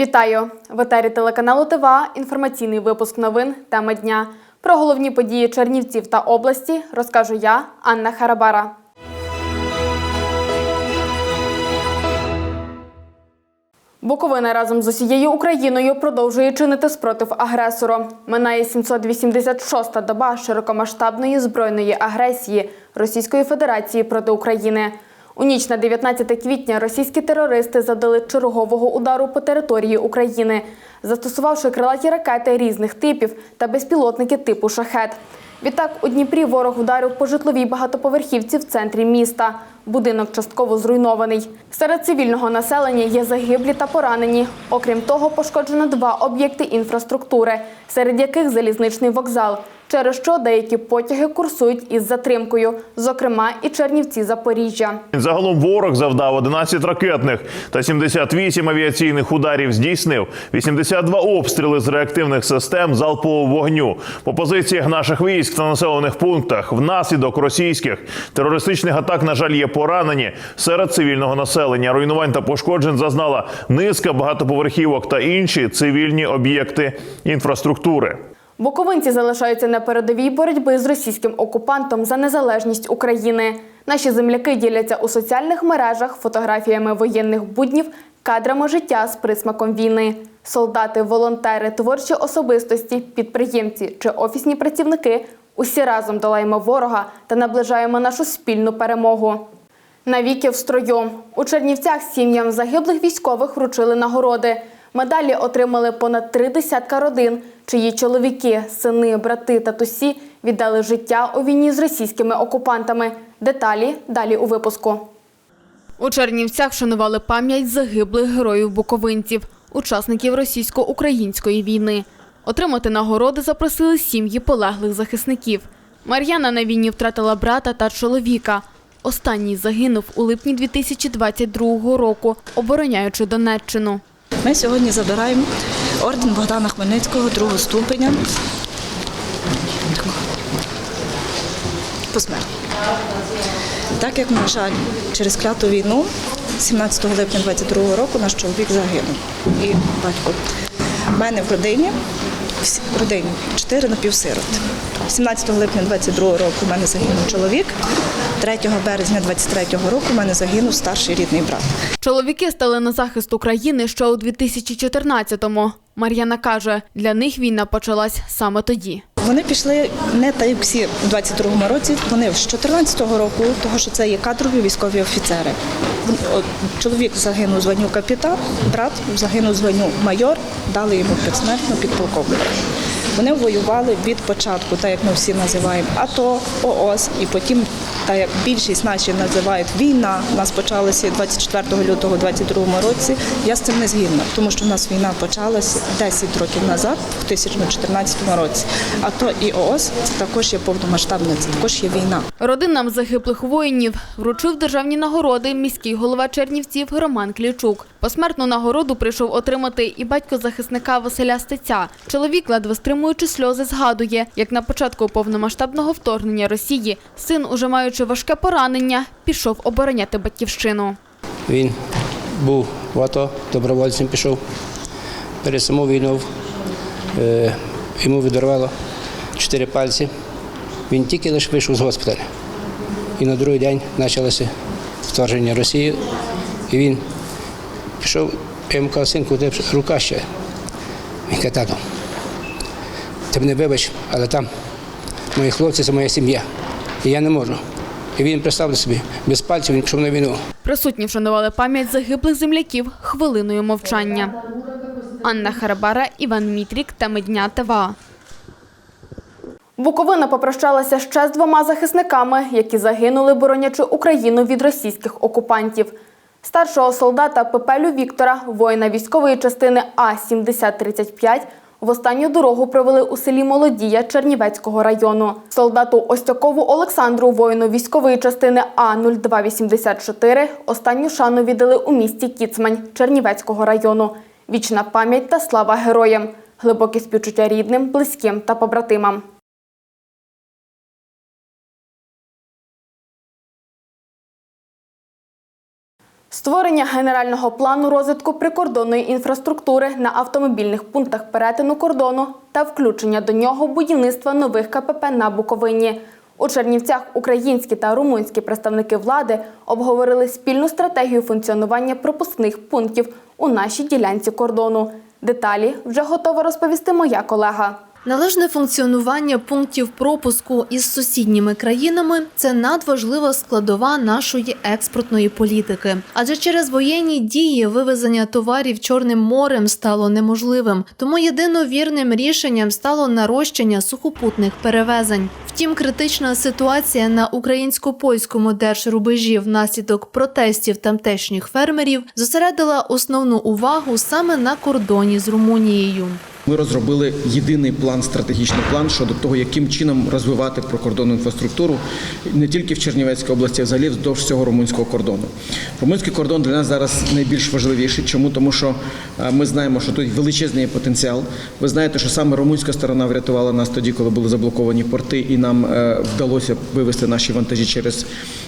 Вітаю! В етері телеканалу ТВА інформаційний випуск новин тема дня. Про головні події Чернівців та області розкажу я, Анна Харабара. Буковина разом з усією Україною продовжує чинити спротив агресору. Минає 786-та доба широкомасштабної збройної агресії Російської Федерації проти України. У ніч на 19 квітня російські терористи завдали чергового удару по території України, застосувавши крилаті ракети різних типів та безпілотники типу шахет. Відтак у Дніпрі ворог вдарив по житловій багатоповерхівці в центрі міста. Будинок частково зруйнований. Серед цивільного населення є загиблі та поранені. Окрім того, пошкоджено два об'єкти інфраструктури, серед яких залізничний вокзал, через що деякі потяги курсують із затримкою, зокрема і Чернівці Запоріжжя. Загалом ворог завдав 11 ракетних та 78 авіаційних ударів здійснив, 82 обстріли з реактивних систем залпового вогню по позиціях наших військ та населених пунктах. Внаслідок російських терористичних атак, на жаль, є поранені серед цивільного населення. Руйнувань та пошкоджень зазнала низка багатоповерхівок та інші цивільні об'єкти інфраструктури. Буковинці залишаються на передовій боротьби з російським окупантом за незалежність України. Наші земляки діляться у соціальних мережах фотографіями воєнних буднів, кадрами життя з присмаком війни. Солдати, волонтери, творчі особистості, підприємці чи офісні працівники усі разом долаємо ворога та наближаємо нашу спільну перемогу. Навіки в строю. У Чернівцях сім'ям загиблих військових вручили нагороди. Медалі отримали понад три десятка родин, чиї чоловіки, сини, брати та тусі віддали життя у війні з російськими окупантами. Деталі далі у випуску. У Чернівцях вшанували пам'ять загиблих героїв буковинців, учасників російсько-української війни. Отримати нагороди запросили сім'ї полеглих захисників. Мар'яна на війні втратила брата та чоловіка. Останній загинув у липні 2022 року, обороняючи Донеччину. Ми сьогодні забираємо орден Богдана Хмельницького другого ступеня. Посмертно. Так як, на жаль, через кляту війну 17 липня 22 року наш чоловік загинув і батько. У мене в родині в родині чотири напівсироти. 17 липня 22 року в мене загинув чоловік, 3 березня 23 року в мене загинув старший рідний брат. Чоловіки стали на захист України ще у 2014-му. Мар'яна каже, для них війна почалась саме тоді. Вони пішли не так, як всі у 22-му році. Вони з 14-го року, того що це є кадрові військові офіцери. Чоловік загинув званню капітан, брат загинув званню майор, дали йому предсмертно підполковника. Вони воювали від початку, так як ми всі називаємо АТО, ООС, і потім, так як більшість наші називають війна, у нас почалася 24 лютого 22 році. Я з цим не згідна, тому що в нас війна почалася 10 років назад, в 2014 році. АТО і ООС це також є повномасштабне, це також є війна. Родинам загиблих воїнів вручив державні нагороди міський голова Чернівців Роман Клічук. Посмертну нагороду прийшов отримати і батько захисника Василя Стеця. Чоловік, ледве стримуючи сльози, згадує, як на початку повномасштабного вторгнення Росії син, уже маючи важке поранення, пішов обороняти батьківщину. Він був в АТО, добровольцем пішов. Перед саму війну е, йому відірвало чотири пальці. Він тільки лише вийшов з госпіталя. І на другий день почалося вторгнення Росії. І він пішов, я йому казав, синку, де рука ще. Він каже, тату, ти мене вибач, але там мої хлопці це моя сім'я. І я не можу. І він представте собі, без пальців він пішов на війну. Присутні вшанували пам'ять загиблих земляків хвилиною мовчання. Анна Харабара, Іван Мітрік та Медня ТВА. Буковина попрощалася ще з двома захисниками, які загинули, боронячи Україну від російських окупантів. Старшого солдата Пепелю Віктора, воїна військової частини А-7035, в останню дорогу провели у селі Молодія Чернівецького району. Солдату Остякову Олександру, воїну військової частини А-0284, останню шану віддали у місті Кіцмань Чернівецького району. Вічна пам'ять та слава героям, глибокі співчуття рідним, близьким та побратимам. Створення генерального плану розвитку прикордонної інфраструктури на автомобільних пунктах перетину кордону та включення до нього будівництва нових КПП на Буковині. У Чернівцях українські та румунські представники влади обговорили спільну стратегію функціонування пропускних пунктів у нашій ділянці кордону. Деталі вже готова розповісти моя колега. Належне функціонування пунктів пропуску із сусідніми країнами це надважлива складова нашої експортної політики. Адже через воєнні дії вивезення товарів Чорним морем стало неможливим. Тому єдино вірним рішенням стало нарощення сухопутних перевезень. Втім, критична ситуація на українсько-польському держрубежі внаслідок протестів тамтешніх фермерів зосередила основну увагу саме на кордоні з Румунією. Ми розробили єдиний план, стратегічний план щодо того, яким чином розвивати прикордонну інфраструктуру не тільки в Чернівецькій області, а взагалі вздовж всього румунського кордону. Румунський кордон для нас зараз найбільш важливіший. Чому? Тому що е, ми знаємо, що тут величезний потенціал. Ви знаєте, що саме румунська сторона врятувала нас тоді, коли були заблоковані порти, і нам е, вдалося вивести наші вантажі через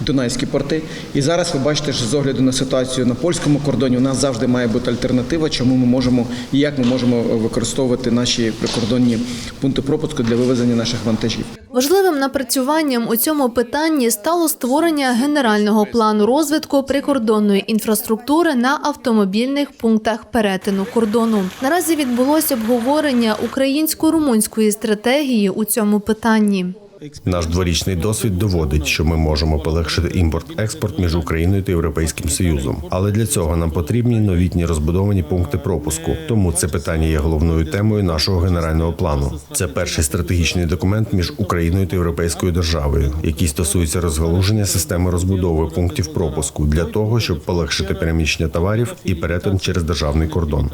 Дунайські порти. І зараз ви бачите, що з огляду на ситуацію на польському кордоні у нас завжди має бути альтернатива, чому ми можемо і як ми можемо використовувати наші прикордонні пункти пропуску для вивезення наших вантажів. Важливим напрацюванням у цьому питанні стало створення генерального плану розвитку прикордонної інфраструктури на автомобільних пунктах перетину кордону. Наразі відбулося обговорення українсько-румунської стратегії у цьому питанні. Наш дворічний досвід доводить, що ми можемо полегшити імпорт-експорт між Україною та Європейським Союзом. Але для цього нам потрібні новітні розбудовані пункти пропуску. Тому це питання є головною темою нашого генерального плану. Це перший стратегічний документ між Україною та Європейською державою, який стосується розгалуження системи розбудови пунктів пропуску для того, щоб полегшити переміщення товарів і перетин через державний кордон.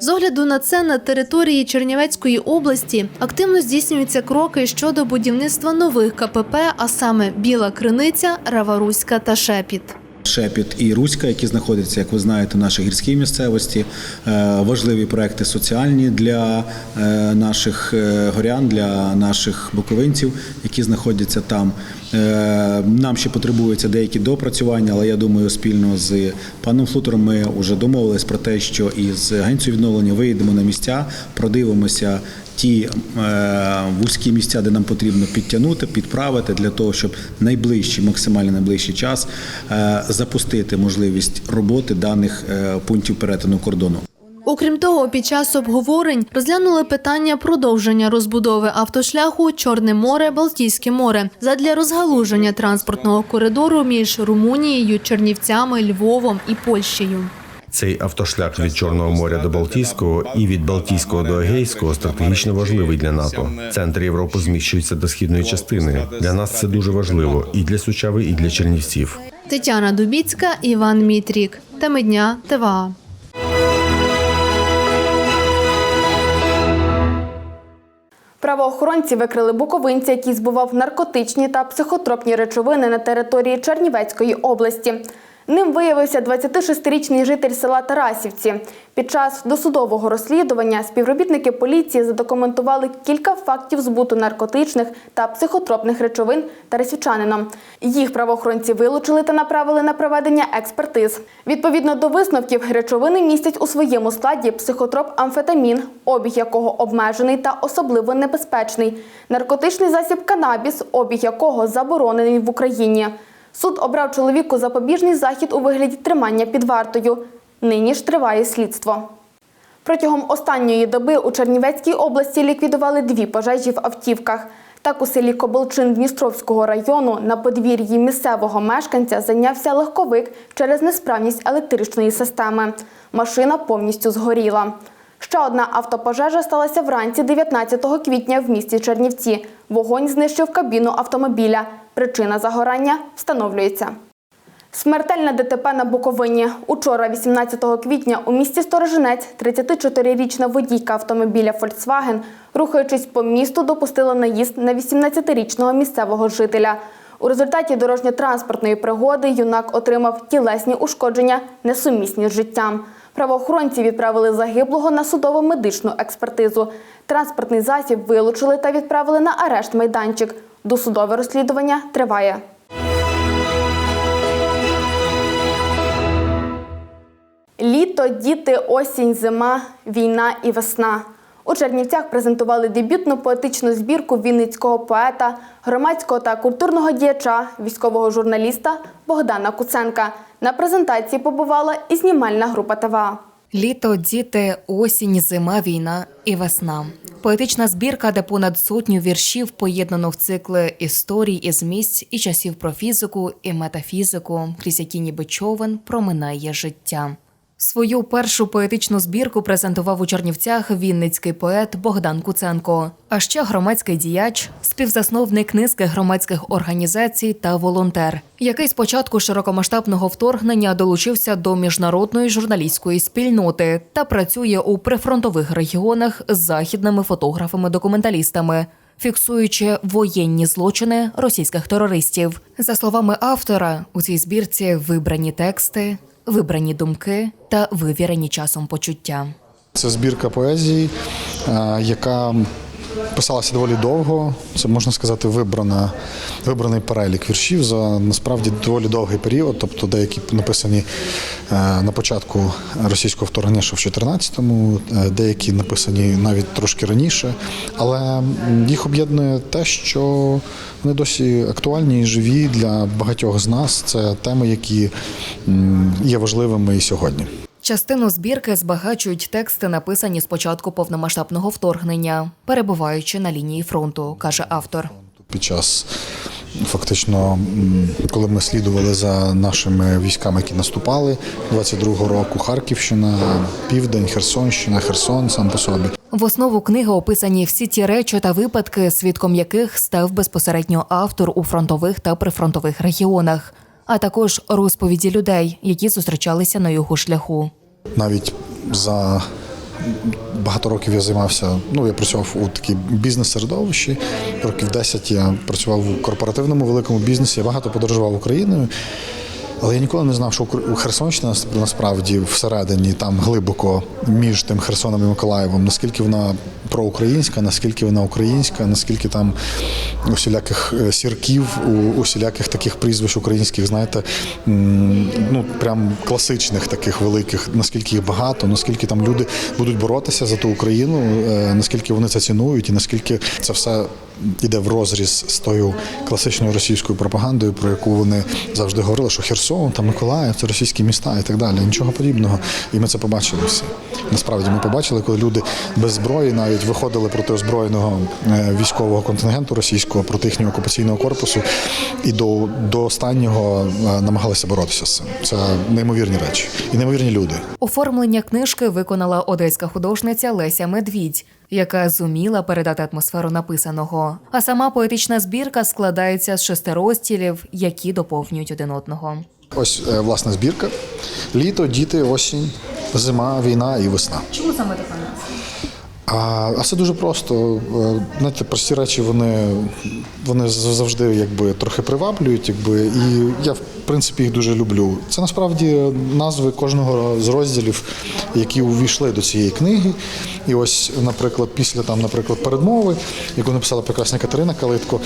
З огляду на це на території Чернівецької області активно здійснюються кроки щодо будівництва нових КПП, а саме Біла Криниця, Раваруська та Шепіт. Шепіт і Руська, які знаходяться, як ви знаєте, в нашій гірській місцевості. Е, Важливі проекти соціальні для е, наших е, горян, для наших буковинців, які знаходяться там. Е, Нам ще потребуються деякі допрацювання, але я думаю, спільно з паном Флутером ми вже домовились про те, що із агенцією відновлення виїдемо на місця, продивимося ті е, вузькі місця, де нам потрібно підтягнути, підправити для того, щоб найближчий, максимально найближчий час е, запустити можливість роботи даних пунктів перетину кордону. Окрім того, під час обговорень розглянули питання продовження розбудови автошляху Чорне море Балтійське море задля розгалуження транспортного коридору між Румунією, Чернівцями, Львовом і Польщею. Цей автошлях від Чорного моря до Балтійського і від Балтійського до Егейського стратегічно важливий для НАТО. Центр Європи зміщується до східної частини. Для нас це дуже важливо і для Сучави, і для Чернівців. Тетяна Дубіцька, Іван Мітрік. Теми дня ТВА. Правоохоронці викрили буковинця, який збував наркотичні та психотропні речовини на території Чернівецької області. Ним виявився 26-річний житель села Тарасівці. Під час досудового розслідування співробітники поліції задокументували кілька фактів збуту наркотичних та психотропних речовин тарасівчанином. Їх правоохоронці вилучили та направили на проведення експертиз. Відповідно до висновків, речовини містять у своєму складі психотроп амфетамін, обіг якого обмежений та особливо небезпечний, наркотичний засіб канабіс, обіг якого заборонений в Україні. Суд обрав чоловіку запобіжний захід у вигляді тримання під вартою. Нині ж триває слідство. Протягом останньої доби у Чернівецькій області ліквідували дві пожежі в автівках. Так у селі Коболчин Дністровського району на подвір'ї місцевого мешканця зайнявся легковик через несправність електричної системи. Машина повністю згоріла. Ще одна автопожежа сталася вранці 19 квітня в місті Чернівці. Вогонь знищив кабіну автомобіля. Причина загорання встановлюється. Смертельне ДТП на Буковині. Учора, 18 квітня, у місті Сторожинець 34-річна водійка автомобіля «Фольксваген», рухаючись по місту, допустила наїзд на 18-річного місцевого жителя. У результаті дорожньо-транспортної пригоди юнак отримав тілесні ушкодження, несумісні з життям. Правоохоронці відправили загиблого на судово-медичну експертизу. Транспортний засіб вилучили та відправили на арешт майданчик. Досудове розслідування триває. Літо, діти, осінь, зима, війна і весна. У Чернівцях презентували дебютну поетичну збірку вінницького поета, громадського та культурного діяча, військового журналіста Богдана Куценка. На презентації побувала і знімальна група ТВА. Літо, діти, осінь, зима, війна і весна. Поетична збірка, де понад сотню віршів поєднано в цикли історій із місць і часів про фізику і метафізику, крізь які ніби човен проминає життя. Свою першу поетичну збірку презентував у Чернівцях вінницький поет Богдан Куценко, а ще громадський діяч, співзасновник низки громадських організацій та волонтер, який з початку широкомасштабного вторгнення долучився до міжнародної журналістської спільноти та працює у прифронтових регіонах з західними фотографами-документалістами. Фіксуючи воєнні злочини російських терористів, за словами автора, у цій збірці вибрані тексти, вибрані думки та вивірені часом почуття. Це збірка поезії, е, яка писалася доволі довго. Це можна сказати, вибрана, вибраний перелік віршів за насправді доволі довгий період. Тобто деякі написані е, на початку російського вторгнення, що в 14-му, е, деякі написані навіть трошки раніше. Але їх об'єднує те, що вони досі актуальні і живі для багатьох з нас. Це теми, які є важливими і сьогодні. Частину збірки збагачують тексти, написані з початку повномасштабного вторгнення, перебуваючи на лінії фронту, каже автор. під час фактично, коли ми слідували за нашими військами, які наступали 22-го року, Харківщина, Південь, Херсонщина, Херсон сам по собі. В основу книги описані всі ті речі та випадки, свідком яких став безпосередньо автор у фронтових та прифронтових регіонах, а також розповіді людей, які зустрічалися на його шляху. Навіть за багато років я займався. Ну, я працював у такій бізнес-середовищі. Років 10 я працював у корпоративному великому бізнесі. Я багато подорожував Україною. Але я ніколи не знав, що Херсонщина нас- насправді всередині, там глибоко між тим Херсоном і Миколаєвом, наскільки вона проукраїнська, наскільки вона українська, наскільки там усіляких е, сірків, усіляких таких прізвищ українських, знаєте, ну прям класичних таких великих, наскільки їх багато, наскільки там люди будуть боротися за ту Україну, е, наскільки вони це цінують, і наскільки це все іде в розріз з тою класичною російською пропагандою, про яку вони завжди говорили, що Херсон та Миколаїв це російські міста і так далі. Нічого подібного. І ми це побачили всі. Насправді ми побачили, коли люди без зброї навіть виходили проти озброєного е, військового контингенту російського, проти їхнього окупаційного корпусу, і до, до останнього е, намагалися боротися з цим. Це неймовірні речі і неймовірні люди. Оформлення книжки виконала одеська художниця Леся Медвідь, яка зуміла передати атмосферу написаного. А сама поетична збірка складається з шести розділів, які доповнюють один одного. Ось е, власна збірка: літо, діти, осінь, зима, війна і весна. Чому саме така? А, а це дуже просто. Е, Знаєте, прості речі вони, вони завжди якби трохи приваблюють, якби, і я в принципі їх дуже люблю. Це насправді назви кожного з розділів, які увійшли до цієї книги. І ось, наприклад, після там, наприклад, передмови, яку написала прекрасна Катерина Калитко,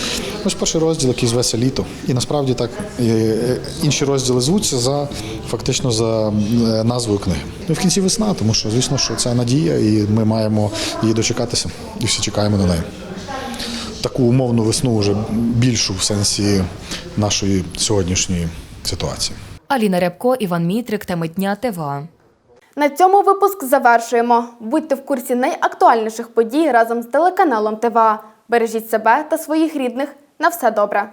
ось перший розділ, який зветься літо. І насправді так е, е, інші розділи звуться за фактично за назвою книги. Ну в кінці весна, тому що звісно, що це надія, і ми маємо її дочекатися, і всі чекаємо на неї. Таку умовну весну вже більшу в сенсі нашої сьогоднішньої ситуації. Аліна Рябко, Іван Мітрик, теми дня ТВА. На цьому випуск завершуємо. Будьте в курсі найактуальніших подій разом з телеканалом ТВА. Бережіть себе та своїх рідних. На все добре.